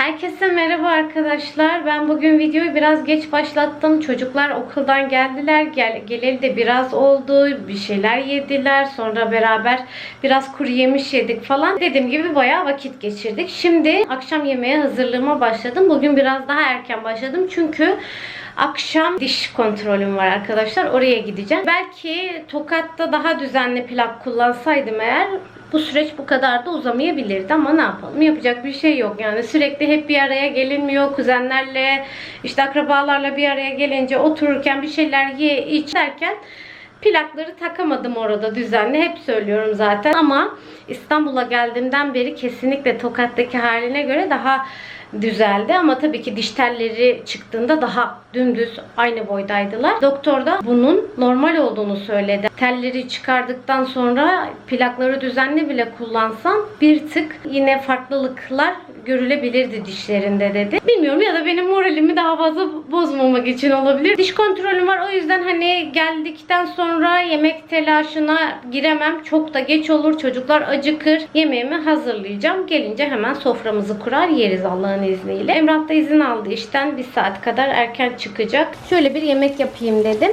Herkese merhaba arkadaşlar. Ben bugün videoyu biraz geç başlattım. Çocuklar okuldan geldiler. Gel, geleli de biraz oldu. Bir şeyler yediler. Sonra beraber biraz kuru yemiş yedik falan. Dediğim gibi bayağı vakit geçirdik. Şimdi akşam yemeğe hazırlığıma başladım. Bugün biraz daha erken başladım. Çünkü akşam diş kontrolüm var arkadaşlar. Oraya gideceğim. Belki Tokat'ta daha düzenli plak kullansaydım eğer bu süreç bu kadar da uzamayabilirdi ama ne yapalım? Yapacak bir şey yok. Yani sürekli hep bir araya gelinmiyor. Kuzenlerle işte akrabalarla bir araya gelince otururken bir şeyler ye iç derken plakları takamadım orada düzenli. Hep söylüyorum zaten. Ama İstanbul'a geldiğimden beri kesinlikle Tokat'taki haline göre daha düzeldi. Ama tabii ki diş telleri çıktığında daha dümdüz aynı boydaydılar. Doktor da bunun normal olduğunu söyledi. Telleri çıkardıktan sonra plakları düzenli bile kullansan bir tık yine farklılıklar görülebilirdi dişlerinde dedi. Bilmiyorum ya da benim moralimi daha fazla bozmamak için olabilir. Diş kontrolüm var o yüzden hani geldikten sonra yemek telaşına giremem. Çok da geç olur. Çocuklar acıkır. Yemeğimi hazırlayacağım. Gelince hemen soframızı kurar yeriz Allah'ın izniyle. Emrah da izin aldı işten. Bir saat kadar erken çıkacak. Şöyle bir yemek yapayım dedim.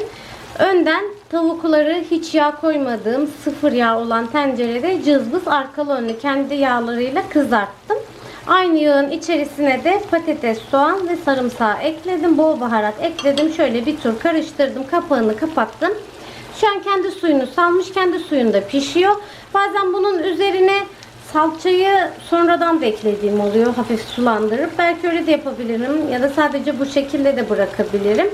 Önden tavukları hiç yağ koymadığım sıfır yağ olan tencerede cızbız arkalı önlü kendi yağlarıyla kızarttım. Aynı yağın içerisine de patates, soğan ve sarımsağı ekledim. Bol baharat ekledim. Şöyle bir tur karıştırdım. Kapağını kapattım. Şu an kendi suyunu salmış. Kendi suyunda pişiyor. Bazen bunun üzerine salçayı sonradan da eklediğim oluyor. Hafif sulandırıp. Belki öyle de yapabilirim. Ya da sadece bu şekilde de bırakabilirim.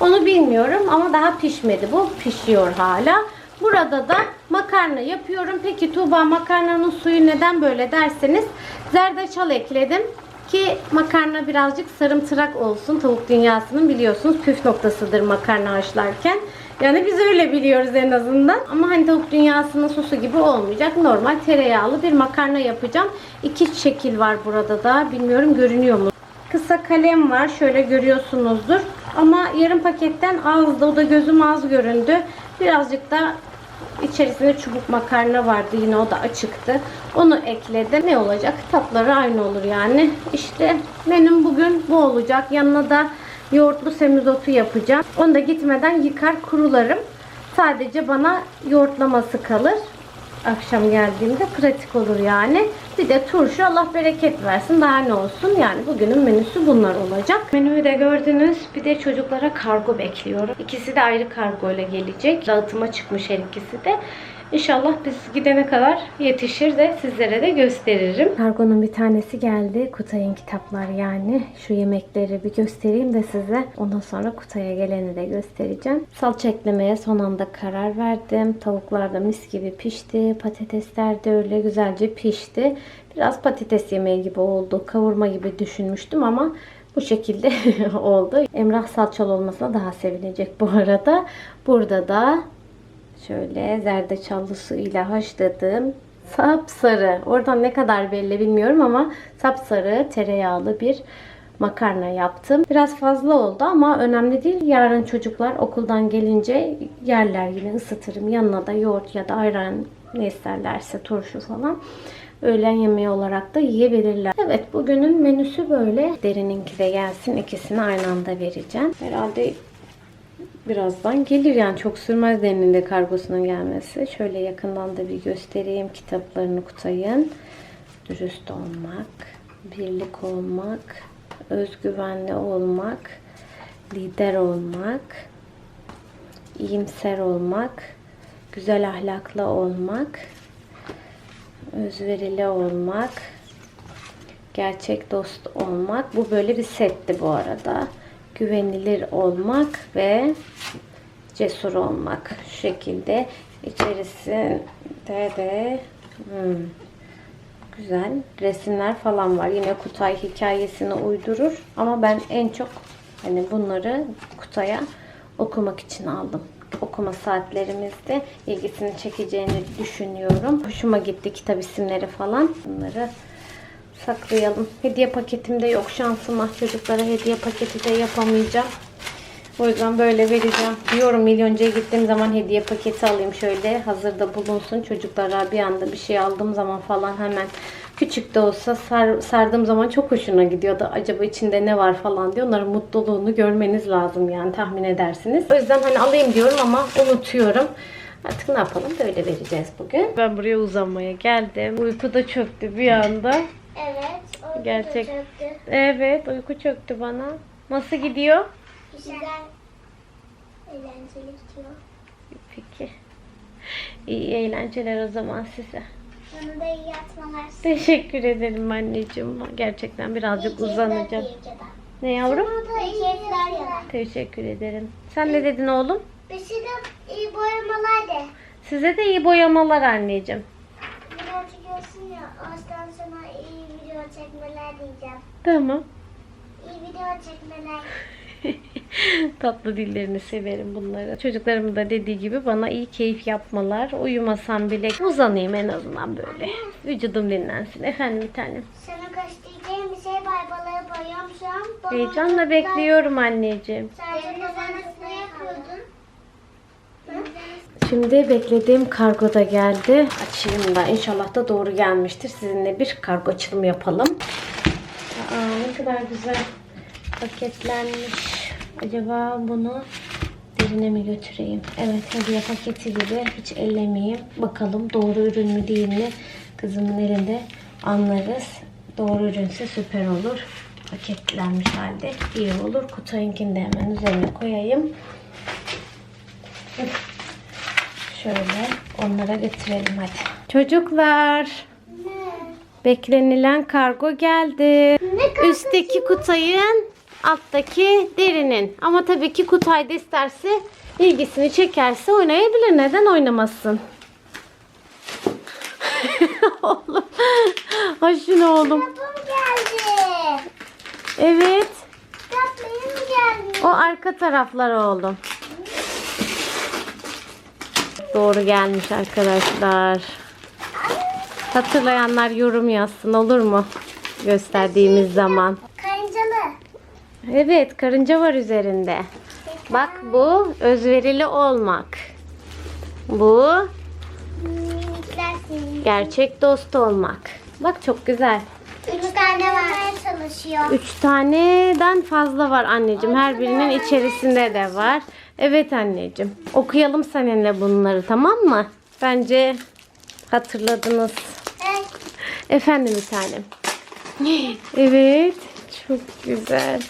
Onu bilmiyorum ama daha pişmedi bu. Pişiyor hala. Burada da makarna yapıyorum. Peki Tuğba makarnanın suyu neden böyle derseniz zerdeçal ekledim ki makarna birazcık sarımtırak olsun. Tavuk dünyasının biliyorsunuz püf noktasıdır makarna haşlarken. Yani biz öyle biliyoruz en azından. Ama hani tavuk dünyasının sosu gibi olmayacak. Normal tereyağlı bir makarna yapacağım. İki şekil var burada da. Bilmiyorum görünüyor mu? Kısa kalem var. Şöyle görüyorsunuzdur. Ama yarım paketten azdı. O da gözüm az göründü. Birazcık da içerisinde çubuk makarna vardı. Yine o da açıktı. Onu ekledim. Ne olacak? Tatları aynı olur yani. İşte menüm bugün bu olacak. Yanına da yoğurtlu semizotu yapacağım. Onu da gitmeden yıkar kurularım. Sadece bana yoğurtlaması kalır akşam geldiğimde pratik olur yani. Bir de turşu Allah bereket versin daha ne olsun. Yani bugünün menüsü bunlar olacak. Menüyü de gördünüz. Bir de çocuklara kargo bekliyorum. İkisi de ayrı kargo ile gelecek. Dağıtıma çıkmış her ikisi de. İnşallah biz gidene kadar yetişir de sizlere de gösteririm. Kargonun bir tanesi geldi. Kutay'ın kitaplar yani. Şu yemekleri bir göstereyim de size. Ondan sonra Kutay'a geleni de göstereceğim. Salça eklemeye son anda karar verdim. Tavuklar da mis gibi pişti. Patatesler de öyle güzelce pişti. Biraz patates yemeği gibi oldu. Kavurma gibi düşünmüştüm ama bu şekilde oldu. Emrah salçalı olmasına daha sevinecek bu arada. Burada da Şöyle zerdeçallı su ile haşladığım sapsarı. Oradan ne kadar belli bilmiyorum ama sapsarı tereyağlı bir makarna yaptım. Biraz fazla oldu ama önemli değil. Yarın çocuklar okuldan gelince yerler yine ısıtırım. Yanına da yoğurt ya da ayran ne isterlerse turşu falan. Öğlen yemeği olarak da yiyebilirler. Evet bugünün menüsü böyle. Derininki de gelsin. İkisini aynı anda vereceğim. Herhalde birazdan gelir yani çok sürmez deninde kargosunun gelmesi. Şöyle yakından da bir göstereyim kitaplarını Kutay'ın. Dürüst olmak, birlik olmak, özgüvenli olmak, lider olmak, iyimser olmak, güzel ahlaklı olmak, özverili olmak, gerçek dost olmak. Bu böyle bir setti bu arada güvenilir olmak ve cesur olmak. Şu şekilde içerisinde de hmm, güzel resimler falan var. Yine Kutay hikayesini uydurur. Ama ben en çok hani bunları Kutay'a okumak için aldım. Okuma saatlerimizde ilgisini çekeceğini düşünüyorum. Hoşuma gitti kitap isimleri falan. Bunları saklayalım. Hediye paketimde yok şansıma. Çocuklara hediye paketi de yapamayacağım. O yüzden böyle vereceğim. Diyorum milyoncuya gittiğim zaman hediye paketi alayım şöyle. Hazırda bulunsun. Çocuklara bir anda bir şey aldığım zaman falan hemen Küçük de olsa sar, sardığım zaman çok hoşuna gidiyordu. Acaba içinde ne var falan diye. Onların mutluluğunu görmeniz lazım yani tahmin edersiniz. O yüzden hani alayım diyorum ama unutuyorum. Artık ne yapalım böyle vereceğiz bugün. Ben buraya uzanmaya geldim. Uyku da çöktü bir anda. Evet. da Gerçek. çöktü. Evet uyku çöktü bana. Nasıl gidiyor? Güzel. Eğlenceli gidiyor. Peki. İyi eğlenceler o zaman size. Bana da iyi yatmalar. Teşekkür ederim anneciğim. Gerçekten birazcık uzanacağım. Ne yavrum? Da iyi keyifler. Teşekkür ederim. Sen ne dedin oğlum? Bize de iyi boyamalar de. Size de iyi boyamalar anneciğim. Video çekiyorsun ya. O yüzden sana iyi video çekmeler diyeceğim. Tamam. İyi video çekmeler. Tatlı dillerini severim bunları. Çocuklarım da dediği gibi bana iyi keyif yapmalar. Uyumasam bile uzanayım en azından böyle. Vücudum dinlensin. Efendim bir tanem. Sana göstereceğim bir şey var. Balığı boyuyorum şu an. Balığı Heyecanla bekliyorum anneciğim. Sen de ne yapıyordun? Şimdi beklediğim kargo da geldi. Açayım da inşallah da doğru gelmiştir. Sizinle bir kargo açılımı yapalım. Ne kadar güzel paketlenmiş. Acaba bunu derine mi götüreyim? Evet hediye paketi gibi hiç ellemeyeyim. Bakalım doğru ürün mü değil mi? Kızımın elinde anlarız. Doğru ürünse süper olur. Paketlenmiş halde iyi olur. Kutayınkini de hemen üzerine koyayım. Şöyle onlara götürelim hadi. Çocuklar beklenilen kargo geldi. Üstteki Kutay'ın alttaki derinin. Ama tabii ki Kutay da isterse ilgisini çekerse oynayabilir. Neden oynamasın? oğlum. Ha şunu oğlum. Kapım geldi. Evet. Kapım geldi. O arka taraflar oğlum. Doğru gelmiş arkadaşlar. Hatırlayanlar yorum yazsın olur mu? Gösterdiğimiz zaman. Karıncalı. Evet karınca var üzerinde. Bak bu özverili olmak. Bu gerçek dost olmak. Bak çok güzel. Üç tane var. çalışıyor. Üç taneden fazla var anneciğim. Her birinin içerisinde de var. Evet anneciğim. Okuyalım seninle bunları tamam mı? Bence hatırladınız. Efendim bir tanem. Evet. Çok güzel.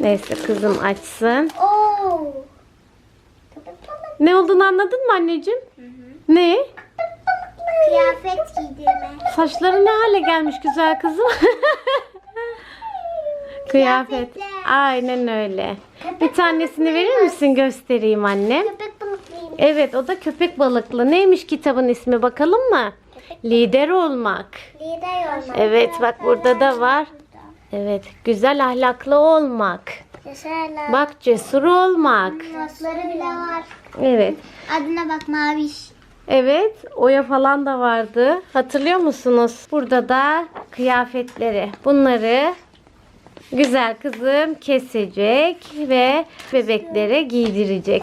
Neyse kızım açsın. Oo. Ne olduğunu anladın mı anneciğim? Ne? Kıyafet giydirme. Saçları ne hale gelmiş güzel kızım. Kıyafet. Aynen öyle. Bir tanesini verir misin göstereyim annem. Evet o da köpek balıklı. Neymiş kitabın ismi bakalım mı? Lider olmak. Lider olmak. Evet bak burada da var. Evet güzel ahlaklı olmak. Yaşarlar. Bak cesur olmak. Nasları bile var. Evet. Adına bak Maviş. Evet, oya falan da vardı. Hatırlıyor musunuz? Burada da kıyafetleri. Bunları güzel kızım kesecek ve bebeklere giydirecek.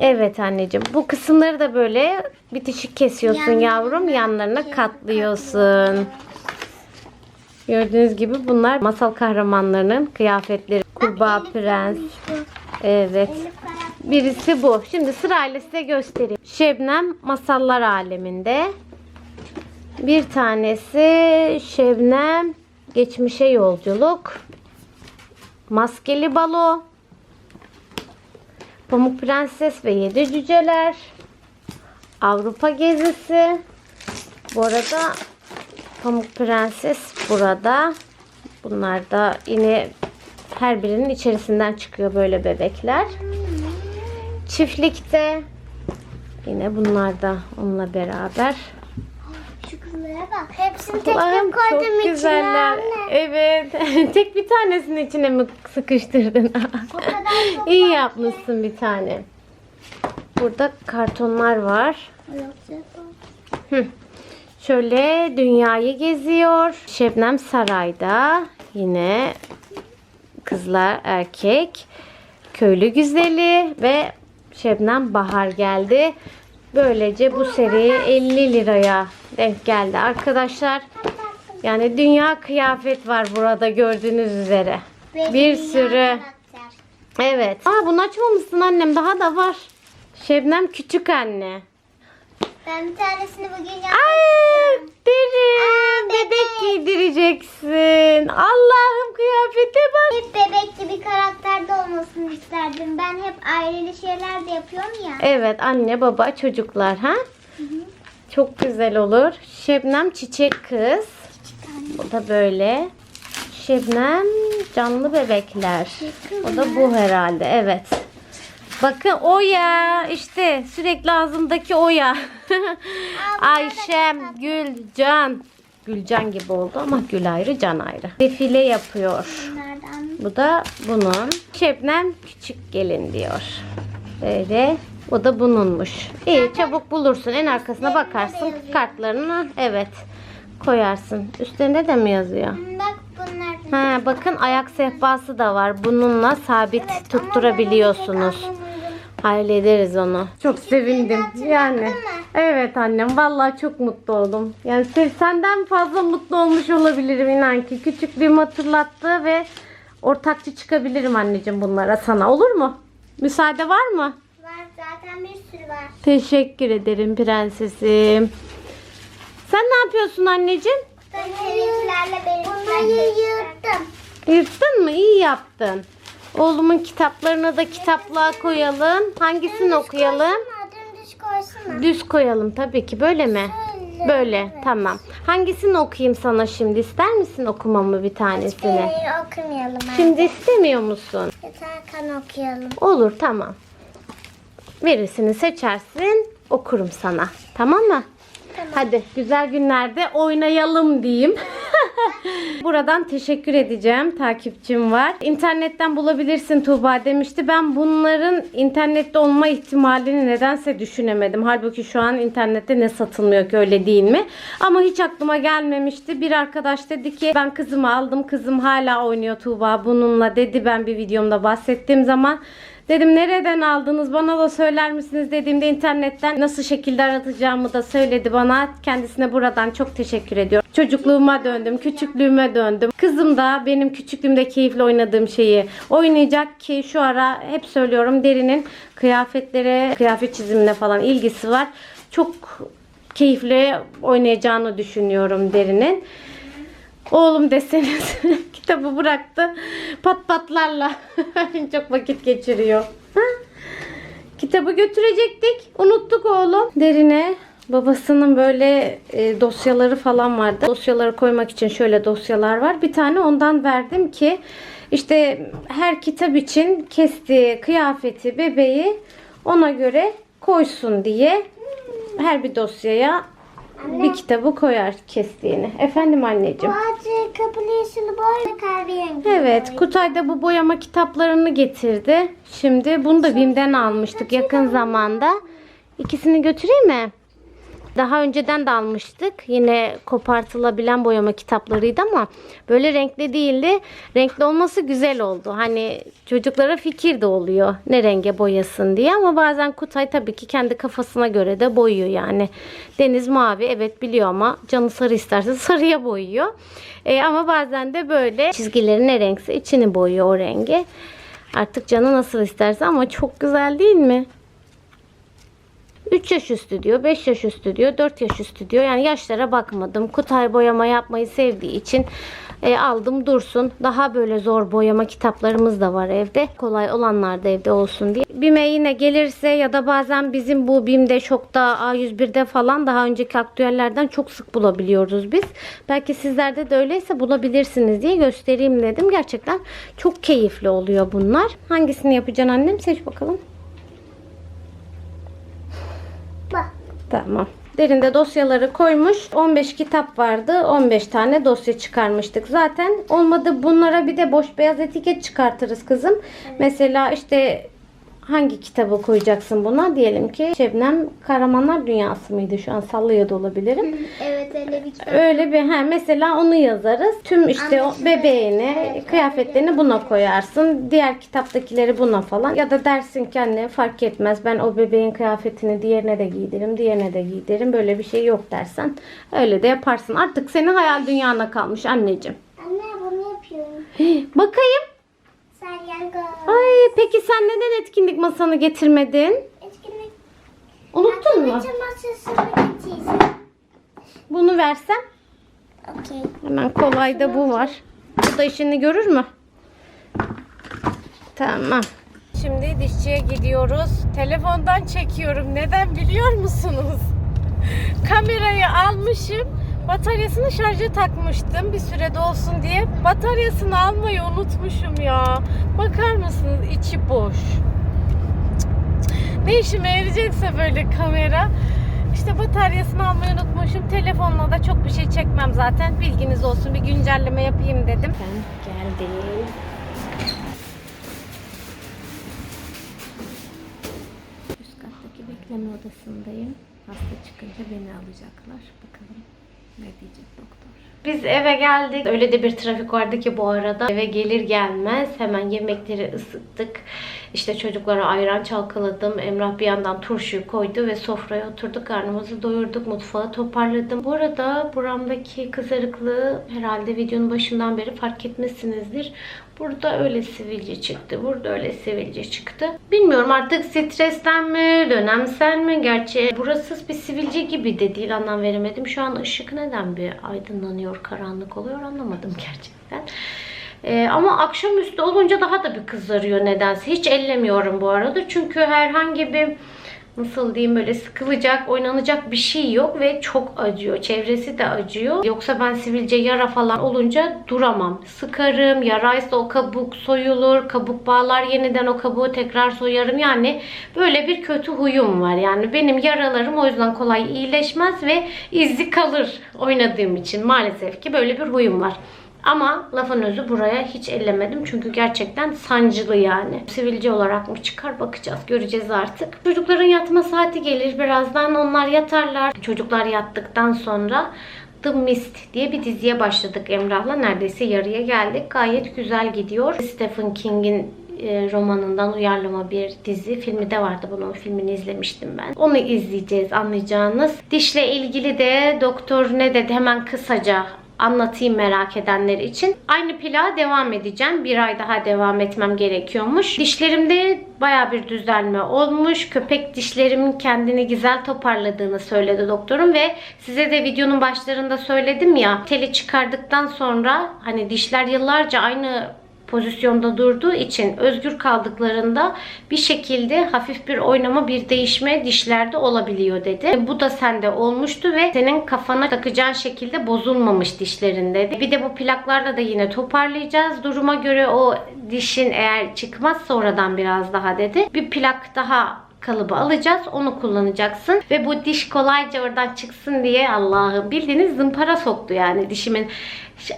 Evet anneciğim. Bu kısımları da böyle bitişik kesiyorsun Yanlarına yavrum. Yanlarına katlıyorsun. Gördüğünüz gibi bunlar masal kahramanlarının kıyafetleri. Kurbağa prens. Evet. Birisi bu. Şimdi sırayla size göstereyim. Şebnem masallar aleminde. Bir tanesi Şebnem geçmişe yolculuk. Maskeli balo. Pamuk Prenses ve Yedi Cüceler. Avrupa gezisi. Bu arada Pamuk Prenses burada. Bunlar da yine her birinin içerisinden çıkıyor böyle bebekler. Çiftlikte yine bunlar da onunla beraber. Şu kızlara bak. Hepsini tek tek koydum çok içine güzeller. anne. Evet. Tek bir tanesinin içine mi sıkıştırdın? O kadar çok İyi yapmışsın bir tane. Burada kartonlar var. Hı. Şöyle dünyayı geziyor. Şebnem sarayda. Yine kızlar erkek. Köylü güzeli ve Şebnem bahar geldi. Böylece bu seri 50 liraya denk geldi arkadaşlar. Yani dünya kıyafet var burada gördüğünüz üzere. Bir sürü. karakter. Evet. Aa bunu açmamışsın annem daha da var. Şebnem küçük anne. Ben bir tanesini bugün yapmak Ay istiyorum. derin bebek giydireceksin. Allah'ım kıyafete bak. Hep bebekli bir karakterde olmasını isterdim. Ben hep aileli şeyler de yapıyorum ya. Evet anne baba çocuklar ha. Çok güzel olur. Şebnem çiçek kız. O da böyle. Şebnem canlı bebekler. O da bu herhalde evet. Bakın Oya işte sürekli ağzımdaki Oya. Ayşem, Gülcan. Gülcan gibi oldu ama Gül ayrı, Can ayrı. Defile yapıyor. Bunlardan. Bu da bunun. Şebnem küçük gelin diyor. Böyle. O da bununmuş. İyi çabuk bulursun. En arkasına bakarsın. Kartlarını evet koyarsın. Üstünde de mi yazıyor? Bak bunlardan. Ha, bakın ayak sehpası da var. Bununla sabit Evet, tutturabiliyorsunuz. Hallederiz onu. Çok sevindim. Yani. Evet annem vallahi çok mutlu oldum. Yani se- senden fazla mutlu olmuş olabilirim inan ki. Küçüklüğümü hatırlattı ve ortakçı çıkabilirim anneciğim bunlara sana. Olur mu? Müsaade var mı? Var zaten bir sürü var. Teşekkür ederim prensesim. Sen ne yapıyorsun anneciğim? Seninkilerle benimkilerle yırttım. Yırttın mı? İyi yaptın. Oğlumun kitaplarını da kitaplığa koyalım. Hangisini okuyalım? Koysana. Düz koyalım tabii ki. Böyle mi? Şöyle, Böyle. evet. Tamam. Hangisini okuyayım sana şimdi? İster misin okumamı bir tanesini? Hiçbirini okumayalım. Şimdi istemiyor musun? Yeterken okuyalım. Olur tamam. Birisini seçersin. Okurum sana. Tamam mı? Hadi güzel günlerde oynayalım diyeyim. Buradan teşekkür edeceğim. Takipçim var. İnternetten bulabilirsin Tuğba demişti. Ben bunların internette olma ihtimalini nedense düşünemedim. Halbuki şu an internette ne satılmıyor ki öyle değil mi? Ama hiç aklıma gelmemişti. Bir arkadaş dedi ki ben kızımı aldım. Kızım hala oynuyor Tuğba bununla dedi. Ben bir videomda bahsettiğim zaman Dedim nereden aldınız bana da söyler misiniz dediğimde internetten nasıl şekilde aratacağımı da söyledi bana. Kendisine buradan çok teşekkür ediyorum. Çocukluğuma döndüm, küçüklüğüme döndüm. Kızım da benim küçüklüğümde keyifli oynadığım şeyi oynayacak ki şu ara hep söylüyorum derinin kıyafetlere, kıyafet çizimine falan ilgisi var. Çok keyifli oynayacağını düşünüyorum derinin. Oğlum deseniz kitabı bıraktı. Pat patlarla çok vakit geçiriyor. Kitabı götürecektik. Unuttuk oğlum. Derine babasının böyle e, dosyaları falan vardı. Dosyaları koymak için şöyle dosyalar var. Bir tane ondan verdim ki işte her kitap için kestiği kıyafeti, bebeği ona göre koysun diye her bir dosyaya bir kitabı koyar kestiğini. Efendim anneciğim. Bazı kapılı yeşili boy ve kahverengi. Evet, Kutay da bu boyama kitaplarını getirdi. Şimdi bunu da Bim'den almıştık yakın zamanda. İkisini götüreyim mi? Daha önceden de almıştık. Yine kopartılabilen boyama kitaplarıydı ama böyle renkli değildi. Renkli olması güzel oldu. Hani çocuklara fikir de oluyor ne renge boyasın diye ama bazen Kutay tabii ki kendi kafasına göre de boyuyor yani. Deniz mavi evet biliyor ama canı sarı isterse sarıya boyuyor. E, ama bazen de böyle çizgileri ne renkse içini boyuyor o rengi. Artık canı nasıl isterse ama çok güzel değil mi? 3 yaş üstü diyor, 5 yaş üstü diyor, 4 yaş üstü diyor. Yani yaşlara bakmadım. Kutay boyama yapmayı sevdiği için e, aldım dursun. Daha böyle zor boyama kitaplarımız da var evde. Kolay olanlar da evde olsun diye. BİM'e yine gelirse ya da bazen bizim bu BİM'de Şok'ta A101'de falan daha önceki aktüellerden çok sık bulabiliyoruz biz. Belki sizlerde de öyleyse bulabilirsiniz diye göstereyim dedim. Gerçekten çok keyifli oluyor bunlar. Hangisini yapacaksın annem? Seç bakalım. Tamam. Derinde dosyaları koymuş. 15 kitap vardı. 15 tane dosya çıkarmıştık. Zaten olmadı bunlara bir de boş beyaz etiket çıkartırız kızım. Mesela işte hangi kitabı koyacaksın buna? Diyelim ki Şebnem Kahramanlar Dünyası mıydı? Şu an sallıyor da olabilirim. Evet öyle bir kitap. Öyle bir he, mesela onu yazarız. Tüm işte o bebeğini, Evet, kıyafetlerini buna koyarsın. Diğer kitaptakileri buna falan. Ya da dersin ki anne fark etmez. Ben o bebeğin kıyafetini diğerine de giydiririm, diğerine de giydiririm. Böyle bir şey yok dersen. Öyle de yaparsın. Artık senin hayal dünyana kalmış anneciğim. Anne bunu yapıyorum. Bakayım. Salyangoz. Ay peki sen neden etkinlik masanı getirmedin? Etkinlik. Unuttun mu? Aktivite masasını getireceğim. Bunu versem. Okey. Hemen kolayda bu var. Bu da işini görür mü? Tamam. Şimdi dişçiye gidiyoruz. Telefondan çekiyorum. Neden biliyor musunuz? Kamerayı almışım. Bataryasını şarja takmıştım bir sürede olsun diye. Bataryasını almayı unutmuşum ya. Bakar mısınız? içi boş. Ne işime yarayacaksa böyle kamera. İşte bataryasını almayı unutmuşum. Telefonla da çok bir şey çekmem zaten. Bilginiz olsun. Bir güncelleme yapayım dedim. Ben geldim. Üst kattaki bekleme odasındayım. Hasta çıkınca beni alacaklar. Bakalım ne diyecek doktor. Biz eve geldik. Öyle de bir trafik vardı ki bu arada. Eve gelir gelmez hemen yemekleri ısıttık. İşte çocuklara ayran çalkaladım. Emrah bir yandan turşuyu koydu ve sofraya oturduk. Karnımızı doyurduk. Mutfağı toparladım. Bu arada buramdaki kızarıklığı herhalde videonun başından beri fark etmişsinizdir. Burada öyle sivilce çıktı. Burada öyle sivilce çıktı. Bilmiyorum artık stresten mi, dönemsel mi? Gerçi burası bir sivilce gibi de değil anlam veremedim. Şu an ışık neden bir aydınlanıyor, karanlık oluyor anlamadım gerçekten. Ee, ama akşamüstü olunca daha da bir kızarıyor nedense. Hiç ellemiyorum bu arada. Çünkü herhangi bir nasıl diyeyim böyle sıkılacak, oynanacak bir şey yok ve çok acıyor. Çevresi de acıyor. Yoksa ben sivilce yara falan olunca duramam. Sıkarım, yaraysa o kabuk soyulur, kabuk bağlar yeniden o kabuğu tekrar soyarım. Yani böyle bir kötü huyum var. Yani benim yaralarım o yüzden kolay iyileşmez ve izi kalır oynadığım için. Maalesef ki böyle bir huyum var. Ama lafın özü buraya hiç ellemedim. Çünkü gerçekten sancılı yani. Sivilce olarak mı çıkar bakacağız. Göreceğiz artık. Çocukların yatma saati gelir. Birazdan onlar yatarlar. Çocuklar yattıktan sonra The Mist diye bir diziye başladık Emrah'la. Neredeyse yarıya geldik. Gayet güzel gidiyor. Stephen King'in e, romanından uyarlama bir dizi. Filmi de vardı bunun. Filmini izlemiştim ben. Onu izleyeceğiz anlayacağınız. Dişle ilgili de doktor ne dedi hemen kısaca anlatayım merak edenler için. Aynı plağa devam edeceğim. Bir ay daha devam etmem gerekiyormuş. Dişlerimde baya bir düzelme olmuş. Köpek dişlerimin kendini güzel toparladığını söyledi doktorum ve size de videonun başlarında söyledim ya teli çıkardıktan sonra hani dişler yıllarca aynı pozisyonda durduğu için özgür kaldıklarında bir şekilde hafif bir oynama, bir değişme dişlerde olabiliyor dedi. Bu da sende olmuştu ve senin kafana takacağın şekilde bozulmamış dişlerin dedi. Bir de bu plaklarla da yine toparlayacağız. Duruma göre o dişin eğer çıkmazsa oradan biraz daha dedi. Bir plak daha kalıbı alacağız. Onu kullanacaksın. Ve bu diş kolayca oradan çıksın diye Allah'ım bildiğiniz zımpara soktu yani dişimin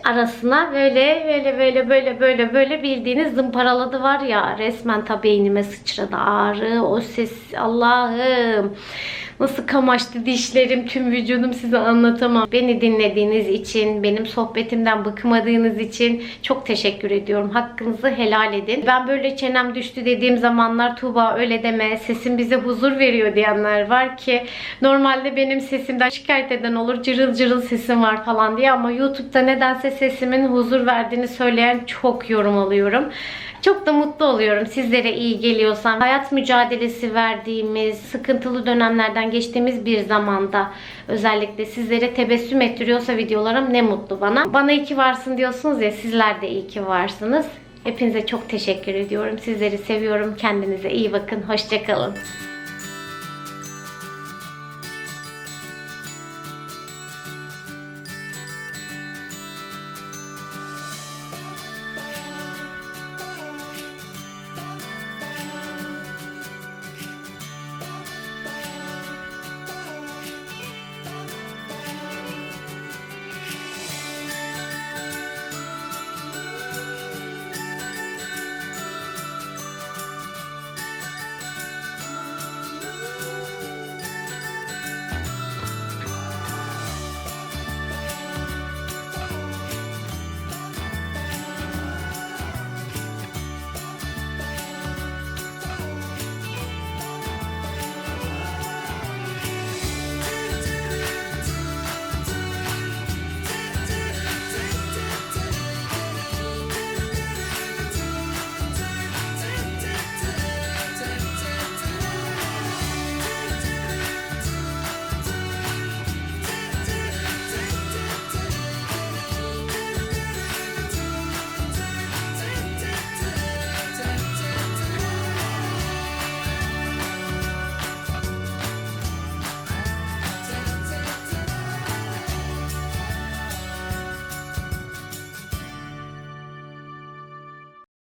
arasına böyle böyle böyle böyle böyle böyle bildiğiniz zımparaladı var ya resmen ta beynime sıçradı ağrı o ses Allah'ım nasıl kamaştı dişlerim tüm vücudum size anlatamam. Beni dinlediğiniz için benim sohbetimden bıkmadığınız için çok teşekkür ediyorum. Hakkınızı helal edin. Ben böyle çenem düştü dediğim zamanlar Tuğba öyle deme sesim bize huzur veriyor diyenler var ki normalde benim sesimden şikayet eden olur cırıl cırıl sesim var falan diye ama YouTube'da nedense sesimin huzur verdiğini söyleyen çok yorum alıyorum. Çok da mutlu oluyorum sizlere iyi geliyorsam. Hayat mücadelesi verdiğimiz, sıkıntılı dönemlerden geçtiğimiz bir zamanda özellikle sizlere tebessüm ettiriyorsa videolarım ne mutlu bana. Bana iyi ki varsın diyorsunuz ya sizler de iyi ki varsınız. Hepinize çok teşekkür ediyorum. Sizleri seviyorum. Kendinize iyi bakın. Hoşçakalın.